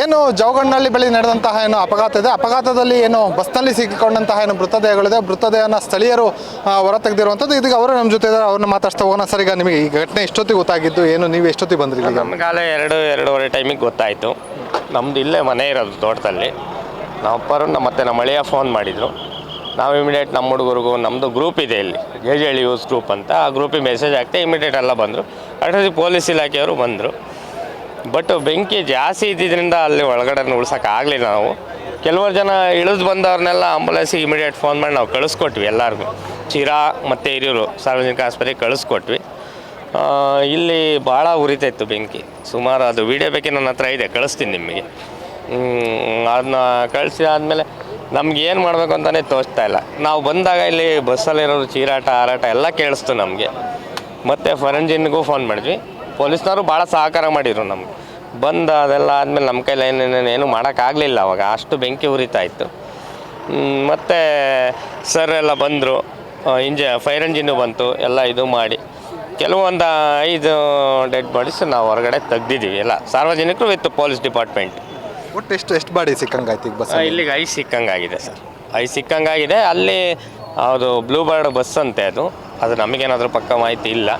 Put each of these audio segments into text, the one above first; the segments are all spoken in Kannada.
ಏನು ಜೋಗಣ್ಣಲ್ಲಿ ಬೆಳೆ ನಡೆದಂತಹ ಏನು ಅಪಘಾತ ಇದೆ? ಅಪಘಾತದಲ್ಲಿ ಏನು ಬಸ್ನಲ್ಲಿ ಸಿಕ್ಕಿಕೊಂಡಂತಹ ಏನು ಮೃತದೇಹಗಳಿದೆ? ಮೃತದೇಹನ ಸ್ಥಳೀಯರು ಹೊರ ತೆಗೆದಿರುವಂಥದ್ದು ಇದೀಗ ಅವರು ನಮ್ಮ ಜೊತೆ ಇದ್ದಾರೆ. ಅವ್ರನ್ನ ಮಾತಾಡ್ತಾ ಹೋಗೋಣ. ಸರ್, ಈಗ ನಿಮಗೆ ಈ ಘಟನೆ ಎಷ್ಟೊತ್ತಿಗೆ ಗೊತ್ತಾಗಿದ್ದು? ಏನು ನೀವು ಎಷ್ಟೊತ್ತಿಗೆ ಬಂದ್ರಿ ನಮಗಾಲೆ ಎರಡು, ಎರಡೂವರೆ ಟೈಮಿಗೆ ಗೊತ್ತಾಯಿತು. ನಮ್ಮದು ಇಲ್ಲೇ ಮನೆ ಇರೋದು ತೋಟದಲ್ಲಿ. ನಮ್ಮ ಅಪ್ಪರು, ನಮ್ಮ ಮತ್ತೆ ನಮ್ಮ ಅಳಿಯ ಫೋನ್ ಮಾಡಿದರು. ನಾವು ಇಮಿಡಿಯೇಟ್ ನಮ್ಮ ಹುಡುಗರಿಗೂ ನಮ್ಮದು ಗ್ರೂಪ್ ಇದೆ ಇಲ್ಲಿ. ಜೆ ಜೆ ಎಲ್ ಯೂಸ್ ಗ್ರೂಪ್ ಅಂತ. ಆ ಗ್ರೂಪಿಗೆ ಮೆಸೇಜ್ ಹಾಕ್ತೆ ಇಮಿಡಿಯೇಟ್ ಎಲ್ಲ ಬಂದರು. ಅಷ್ಟೊತ್ತಿಗೆ ಪೊಲೀಸ್ ಇಲಾಖೆಯವರು ಬಂದರು. ಬಟ್ ಬೆಂಕಿ ಜಾಸ್ತಿ ಇದ್ದಿದ್ದರಿಂದ ಅಲ್ಲಿ ಒಳಗಡೆ ಉಳ್ಸೋಕ್ಕಾಗಲಿಲ್ಲ ನಾವು. ಕೆಲವರು ಜನ ಇಳಿದು ಬಂದವ್ರನ್ನೆಲ್ಲ ಆಂಬುಲೆನ್ಸಿಗೆ ಇಮಿಡಿಯೇಟ್ ಫೋನ್ ಮಾಡಿ ನಾವು ಕಳಿಸ್ಕೊಟ್ವಿ ಎಲ್ಲರಿಗೂ. ಚಿರಾ ಮತ್ತು ಹಿರಿಯೂರು ಸಾರ್ವಜನಿಕ ಆಸ್ಪತ್ರೆಗೆ ಕಳಿಸ್ಕೊಟ್ವಿ. ಇಲ್ಲಿ ಭಾಳ ಉರಿತಾಯಿತ್ತು ಬೆಂಕಿ. ಸುಮಾರು ಅದು ವಿಡಿಯೋ ಬೇಕೇ ನನ್ನ ಹತ್ರ ಇದೆ, ಕಳಿಸ್ತೀನಿ ನಿಮಗೆ. ಅದನ್ನ ಕಳಿಸಿ ಆದಮೇಲೆ ನಮ್ಗೆ ಏನು ಮಾಡಬೇಕು ಅಂತಲೇ ತೋಚ್ತಾ ಇಲ್ಲ. ನಾವು ಬಂದಾಗ ಇಲ್ಲಿ ಬಸ್ಸಲ್ಲಿರೋರು ಚೀರಾಟ, ಹಾರಾಟ ಎಲ್ಲ ಕೇಳಿಸ್ತು ನಮಗೆ. ಮತ್ತು ಫರಂಜಿನ್ಗೂ ಫೋನ್ ಮಾಡಿದ್ವಿ. ಪೊಲೀಸ್ನವರು ಭಾಳ ಸಹಕಾರ ಮಾಡಿದರು ನಮ್ಗೆ. ಬಂದ ಅದೆಲ್ಲ ಆದಮೇಲೆ ನಮ್ಮ ಕೈಲಿ ಏನೇನು ಏನು ಮಾಡೋಕ್ಕಾಗಲಿಲ್ಲ ಅವಾಗ. ಅಷ್ಟು ಬೆಂಕಿ ಉರಿತಾ ಇತ್ತು. ಮತ್ತು ಸರ್ ಎಲ್ಲ ಬಂದರು. ಇಂಜ ಫೈರ್ ಇಂಜಿನ್ನು ಬಂತು. ಎಲ್ಲ ಇದು ಮಾಡಿ. ಕೆಲವೊಂದು ಐದು ಡೆಡ್ ಬಾಡೀಸ್ ನಾವು ಹೊರಗಡೆ ತೆಗ್ದಿದ್ದೀವಿ ಎಲ್ಲ. ಸಾರ್ವಜನಿಕರು ವಿತ್ ಪೊಲೀಸ್ ಡಿಪಾರ್ಟ್ಮೆಂಟ್ ಒಟ್ಟು ಎಷ್ಟು ಎಷ್ಟು ಬಾಡಿ ಸಿಕ್ಕಂಗಾಯ್ತು ಈಗ ಬಸ್ ಇಲ್ಲಿಗೆ ಐ ಸಿಕ್ಕಂಗಾಗಿದೆ ಸರ್ ಐ ಸಿಕ್ಕಂಗಾಗಿದೆ. ಅಲ್ಲಿ ಅದು ಬ್ಲೂ ಬರ್ಡ್ ಬಸ್ ಅಂತೆ ಅದು. ಅದು ನಮಗೇನಾದರೂ ಪಕ್ಕ ಮಾಹಿತಿ ಇಲ್ಲ.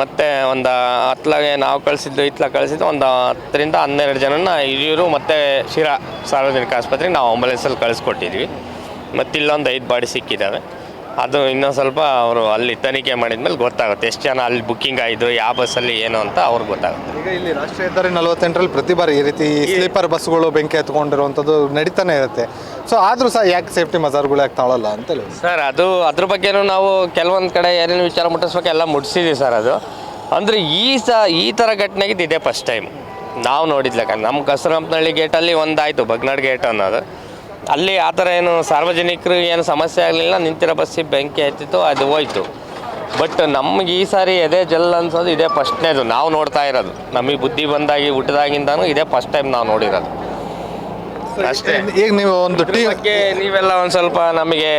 ಮತ್ತೆ ಒಂದು ಹತ್ಲಾಗೆ ನಾವು ಕಳಿಸಿದ್ದು, ಇತ್ಲ ಕಳಿಸಿದ್ದು ಒಂದು ಹತ್ತರಿಂದ ಹನ್ನೆರಡು ಜನನ ಹಿರಿಯೂರು ಮತ್ತು ಶಿರಾ ಸಾರ್ವಜನಿಕ ಆಸ್ಪತ್ರೆಗೆ ನಾವು ಆಂಬುಲೆನ್ಸಲ್ಲಿ ಕಳಿಸ್ಕೊಟ್ಟಿದ್ವಿ. ಮತ್ತು ಇಲ್ಲೊಂದು ಐದು ಬಾಡಿ ಸಿಕ್ಕಿದ್ದಾವೆ ಅದು ಇನ್ನೊಂದು ಸ್ವಲ್ಪ ಅವರು ಅಲ್ಲಿ ತನಿಖೆ ಮಾಡಿದ್ಮೇಲೆ ಗೊತ್ತಾಗುತ್ತೆ. ಎಷ್ಟು ಜನ ಅಲ್ಲಿ ಬುಕ್ಕಿಂಗ್ ಆಯಿತು ಯಾವ ಬಸ್ಸಲ್ಲಿ ಏನು ಅಂತ ಅವ್ರಿಗೆ ಗೊತ್ತಾಗುತ್ತೆ. ಈಗ ಇಲ್ಲಿ ರಾಷ್ಟ್ರೀಯ ಹೆದ್ದಾರಿ ನಲವತ್ತೆಂಟರಲ್ಲಿ ಪ್ರತಿ ಬಾರಿ ಈ ರೀತಿ ಸ್ಲೀಪರ್ ಬಸ್ಗಳು ಬೆಂಕಿ ಹತ್ಕೊಂಡಿರುವಂಥದ್ದು ನಡೀತಾನೆ ಇರುತ್ತೆ. ಸೊ ಆದರೂ ಸಹ ಯಾಕೆ ಸೇಫ್ಟಿ ಮಜಾರ್ಗಳು ಯಾಕೆ ತಾಳಲ್ಲ ಅಂತೇಳಿ ಸರ್ ಅದು ಅದ್ರ ಬಗ್ಗೆನೂ ನಾವು ಕೆಲವೊಂದು ಕಡೆ ಏನೇನು ವಿಚಾರ ಮುಟ್ಟಿಸ್ಬೇಕು ಎಲ್ಲ ಮುಟ್ಟಿಸಿದ್ವಿ ಸರ್ ಅದು. ಅಂದರೆ ಈ ಸ ಈ ಥರ ಘಟನೆಗಿದ್ದು ಇದೇ ಫಸ್ಟ್ ಟೈಮ್ ನಾವು ನೋಡಿದ್ಲಕ್ಕ ನಮ್ಮ ಕಸರಂಪನಹಳ್ಳಿ ಗೇಟಲ್ಲಿ ಒಂದಾಯಿತು ಬಗ್ನಾಡ್ ಗೇಟ್ ಅನ್ನೋದು. ಅಲ್ಲಿ ಆ ಥರ ಏನು ಸಾರ್ವಜನಿಕರು ಏನು ಸಮಸ್ಯೆ ಆಗಲಿಲ್ಲ ನಿಂತಿರೋ ಬಸ್ಸಿಗೆ ಬೆಂಕಿ ಹತ್ತಿತ್ತು ಅದು ಹೋಯ್ತು. ಬಟ್ ನಮ್ಗೆ ಈ ಸಾರಿ ಎದೆ ಜಲ್ ಅನ್ಸೋದು ಇದೇ ಫಸ್ಟ್ನೇದು ನಾವು ನೋಡ್ತಾ ಇರೋದು. ನಮಗೆ ಬುದ್ಧಿ ಬಂದಾಗಿ ಹುಟ್ಟಿದಾಗಿಂದನೂ ಇದೇ ಫಸ್ಟ್ ಟೈಮ್ ನಾವು ನೋಡಿರೋದು. ಅಷ್ಟೇ. ಈಗ ನೀವು ಒಂದು ಬಗ್ಗೆ ನೀವೆಲ್ಲ ಒಂದು ಸ್ವಲ್ಪ ನಮಗೆ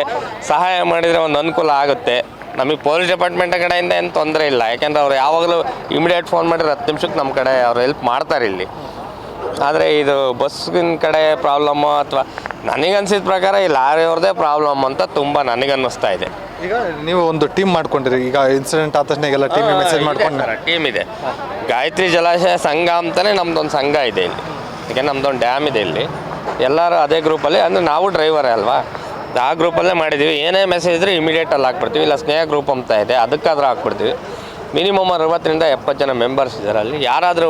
ಸಹಾಯ ಮಾಡಿದರೆ ಒಂದು ಅನುಕೂಲ ಆಗುತ್ತೆ. ನಮಗೆ ಪೊಲೀಸ್ ಡಿಪಾರ್ಟ್ಮೆಂಟ್ ಕಡೆಯಿಂದ ಏನು ತೊಂದರೆ ಇಲ್ಲ. ಯಾಕೆಂದ್ರೆ ಅವ್ರು ಯಾವಾಗಲೂ ಇಮಿಡಿಯೇಟ್ ಫೋನ್ ಮಾಡಿದ್ರೆ ಹತ್ತು ನಿಮಿಷಕ್ಕೆ ನಮ್ಮ ಕಡೆ ಅವ್ರು ಹೆಲ್ಪ್ ಮಾಡ್ತಾರೆ ಇಲ್ಲಿ. ಆದರೆ ಇದು ಬಸ್ಗಿನ ಕಡೆ ಪ್ರಾಬ್ಲಮ್ಮು ಅಥವಾ ನನಗನ್ಸಿದ ಪ್ರಕಾರ ಈ ಲಾರಿಯವ್ರದ್ದೇ ಪ್ರಾಬ್ಲಮ್ ಅಂತ ತುಂಬ ನನಗನ್ನಿಸ್ತಾ ಇದೆ. ಈಗ ನೀವು ಒಂದು ಟೀಮ್ ಮಾಡ್ಕೊಂಡಿರಿ. ಈಗ ಇನ್ಸಿಡೆಂಟ್ ಆದ ತಕ್ಷಣ ಎಲ್ಲ ಟೀಮ್ ಮೆಸೇಜ್ ಮಾಡ್ಕೊಂಡು ಟೀಮ್ ಇದೆ. ಗಾಯತ್ರಿ ಜಲಾಶಯ ಸಂಘ ಅಂತಲೇ ನಮ್ದೊಂದು ಸಂಘ ಇದೆ ಇಲ್ಲಿ. ಯಾಕೆ ನಮ್ದೊಂದು ಡ್ಯಾಮ್ ಇದೆ ಇಲ್ಲಿ. ಎಲ್ಲರೂ ಅದೇ ಗ್ರೂಪಲ್ಲಿ ಅಂದರೆ ನಾವು ಡ್ರೈವರೇ ಅಲ್ವಾ? ಆ ಗ್ರೂಪಲ್ಲೇ ಮಾಡಿದ್ದೀವಿ ಏನೇ ಮೆಸೇಜ್ ಇದ್ರೆ ಇಮಿಡಿಯೇಟಲ್ಲಿ ಹಾಕ್ಬಿಡ್ತೀವಿ. ಇಲ್ಲ ಸ್ನೇಹ ಗ್ರೂಪ್ ಅಂತ ಇದೆ. ಅದಕ್ಕಾದ್ರೂ ಹಾಕ್ಬಿಡ್ತೀವಿ. ಮಿನಿಮಮ್ ಅರವತ್ತರಿಂದ ಎಪ್ಪತ್ತು ಜನ ಮೆಂಬರ್ಸ್ ಇದ್ದಾರೆ ಅಲ್ಲಿ ಯಾರಾದರೂ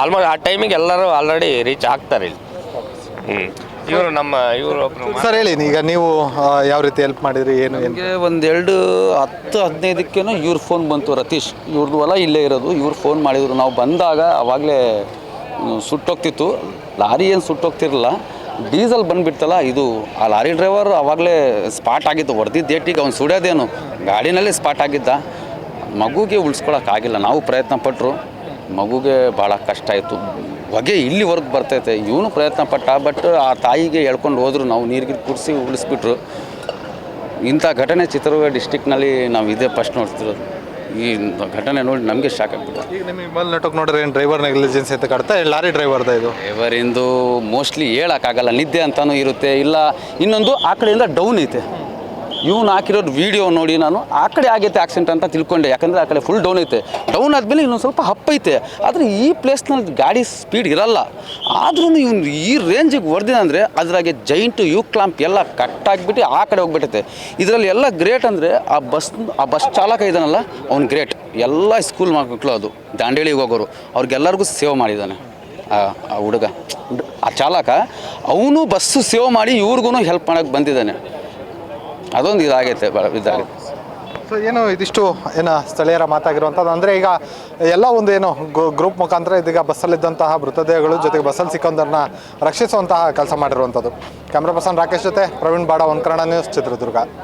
ಆಲ್ಮೋಸ್ಟ್ ಆ ಟೈಮಿಗೆ ಎಲ್ಲರೂ ಆಲ್ರೆಡಿ ರೀಚ್ ಆಗ್ತಾರೆ ಇಲ್ಲಿ. ಹ್ಞೂ ಇವರು ನಮ್ಮ ಇವರು ಒಬ್ಬರು ಸರ್ ಹೇಳಿ ಈಗ ನೀವು ಯಾವ ರೀತಿ ಹೆಲ್ಪ್ ಮಾಡಿದ್ರಿ ಏನು ಏನು? ನಮಗೆ ಒಂದು ಎರಡು ಹತ್ತು ಹದಿನೈದಕ್ಕೇನೋ ಇವ್ರ ಫೋನ್ ಬಂತು ರತೀಶ್. ಇವ್ರದ್ದು ಹೊಲ ಇಲ್ಲೇ ಇರೋದು ಇವ್ರು ಫೋನ್ ಮಾಡಿದರು. ನಾವು ಬಂದಾಗ ಅವಾಗಲೇ ಸುಟ್ಟೋಗ್ತಿತ್ತು. ಲಾರಿ ಏನು ಸುಟ್ಟೋಗ್ತಿರಲಿಲ್ಲ. ಡೀಸೆಲ್ ಬಂದುಬಿಡ್ತಲ್ಲ ಇದು ಆ ಲಾರಿ ಡ್ರೈವರ್ ಆವಾಗಲೇ ಸ್ಪಾಟ್ ಆಗಿತ್ತು. ಹೊಡೆದಿದ್ದ ಡೇಟಿಗೆ ಅವ್ನು ಸುಡೋದೇನು ಗಾಡಿನಲ್ಲೇ ಸ್ಪಾಟ್ ಆಗಿದ್ದ. ಮಗುಗೆ ಉಳಿಸ್ಕೊಳಕ್ಕಾಗಿಲ್ಲ ನಾವು ಪ್ರಯತ್ನ ಪಟ್ಟರು ಮಗುಗೆ ಭಾಳ ಕಷ್ಟ ಆಯಿತು. ಹೊಗೆ ಇಲ್ಲಿವರೆಗೆ ಬರ್ತೈತೆ. ಇವನು ಪ್ರಯತ್ನ ಪಟ್ಟ ಬಟ್ ಆ ತಾಯಿಗೆ ಎಳ್ಕೊಂಡು ಹೋದ್ರು. ನಾವು ನೀರಿಗೆ ಕುಡಿಸಿ ಉಳಿಸ್ಬಿಟ್ರು. ಇಂಥ ಘಟನೆ ಚಿತ್ರದುರ್ಗ ಡಿಸ್ಟಿಕ್ನಲ್ಲಿ ನಾವು ಇದೇ ಫಸ್ಟ್ ನೋಡ್ತಿರೋದು. ಈ ಘಟನೆ ನೋಡಿ ನಮಗೆ ಶಾಕ್ ಆಗ್ಬಿಟ್ಟು ಈಗ ಮೊಬೈಲ್ ನೆಟ್ವರ್ಕ್ ನೋಡಿದ್ರೆ ಏನು ಡ್ರೈವರ್ ನೆಗ್ಲಿಜೆನ್ಸ್ ಅಂತ ಕಾಡ್ತಾ ಲಾರಿ ಡ್ರೈವರ್ದ ಇದು? ಡ್ರೈವರಿಂದು ಮೋಸ್ಟ್ಲಿ ಹೇಳೋಕ್ಕಾಗಲ್ಲ ನಿದ್ದೆ ಅಂತಲೂ ಇರುತ್ತೆ. ಇಲ್ಲ ಇನ್ನೊಂದು ಆ ಕಡೆಯಿಂದ ಡೌನ್ ಐತೆ. ಇವ್ನು ಹಾಕಿರೋದು ವಿಡಿಯೋ ನೋಡಿ ನಾನು, ಆ ಕಡೆ ಆಗೈತೆ ಆಕ್ಸಿಡೆಂಟ್ ಅಂತ ತಿಳ್ಕೊಂಡೆ. ಯಾಕಂದರೆ ಆ ಕಡೆ ಫುಲ್ ಡೌನ್ ಐತೆ. ಡೌನ್ ಆದಮೇಲೆ ಇನ್ನೊಂದು ಸ್ವಲ್ಪ ಹಪ್ಪೈತೆ ಆದರೆ ಈ ಪ್ಲೇಸ್ನಲ್ಲಿ ಗಾಡಿ ಸ್ಪೀಡ್ ಇರಲ್ಲ. ಆದ್ರೂ ಇವ್ನು ಈ ರೇಂಜಿಗೆ ಹೊಡೆದಿನ ಅಂದರೆ ಅದ್ರಾಗೆ ಜೈಂಟು ಯು ಕ್ಲಾಂಪ್ ಎಲ್ಲ ಕಟ್ಟಾಗಿಬಿಟ್ಟು ಆ ಕಡೆ ಹೋಗ್ಬಿಟ್ಟೈತೆ ಇದರಲ್ಲಿ ಎಲ್ಲ ಗ್ರೇಟ್ ಅಂದರೆ ಆ ಬಸ್ ಆ ಬಸ್ ಚಾಲಕ ಇದ್ದಾನಲ್ಲ, ಅವ್ನು ಗ್ರೇಟ್ ಎಲ್ಲ ಸ್ಕೂಲ್ ಮಕ್ಕಳು ಅದು. ದಾಂಡೇಳಿಗೆ ಹೋಗೋರು. ಅವ್ರಿಗೆಲ್ಲರಿಗೂ ಸೇವ್ ಮಾಡಿದ್ದಾನೆ. ಆ ಹುಡುಗ. ಆ ಚಾಲಕ, ಅವನು ಬಸ್ಸು ಸೇವ್ ಮಾಡಿ ಇವ್ರಿಗೂ ಹೆಲ್ಪ್ ಮಾಡೋಕ್ಕೆ ಬಂದಿದ್ದಾನೆ. ಅದೊಂದು ಇದಾಗೈತೆ ಭಾಳ ಇದಾಗೈತೆ. ಸೊ ಏನು, ಇದಿಷ್ಟು, ಏನು, ಸ್ಥಳೀಯರ ಮಾತಾಗಿರುವಂಥದ್ದು. ಅಂದರೆ ಈಗ ಎಲ್ಲ ಒಂದು ಏನು ಗ್ರೂಪ್ ಮುಖಾಂತರ ಇದೀಗ ಬಸ್ಸಲ್ಲಿದ್ದಂತಹ ಮೃತದೇಹಗಳು ಜೊತೆಗೆ ಬಸ್ಸಲ್ಲಿ ಸಿಕ್ಕಂದರನ್ನ ರಕ್ಷಿಸುವಂತಹ ಕೆಲಸ ಮಾಡಿರುವಂಥದ್ದು. ಕ್ಯಾಮ್ರಾ ಪರ್ಸನ್ ರಾಕೇಶ್ ಜೊತೆ ಪ್ರವೀಣ್ ಬಾಡ ಒನ್ಕನ್ನಡ ನ್ಯೂಸ್, ಚಿತ್ರದುರ್ಗ.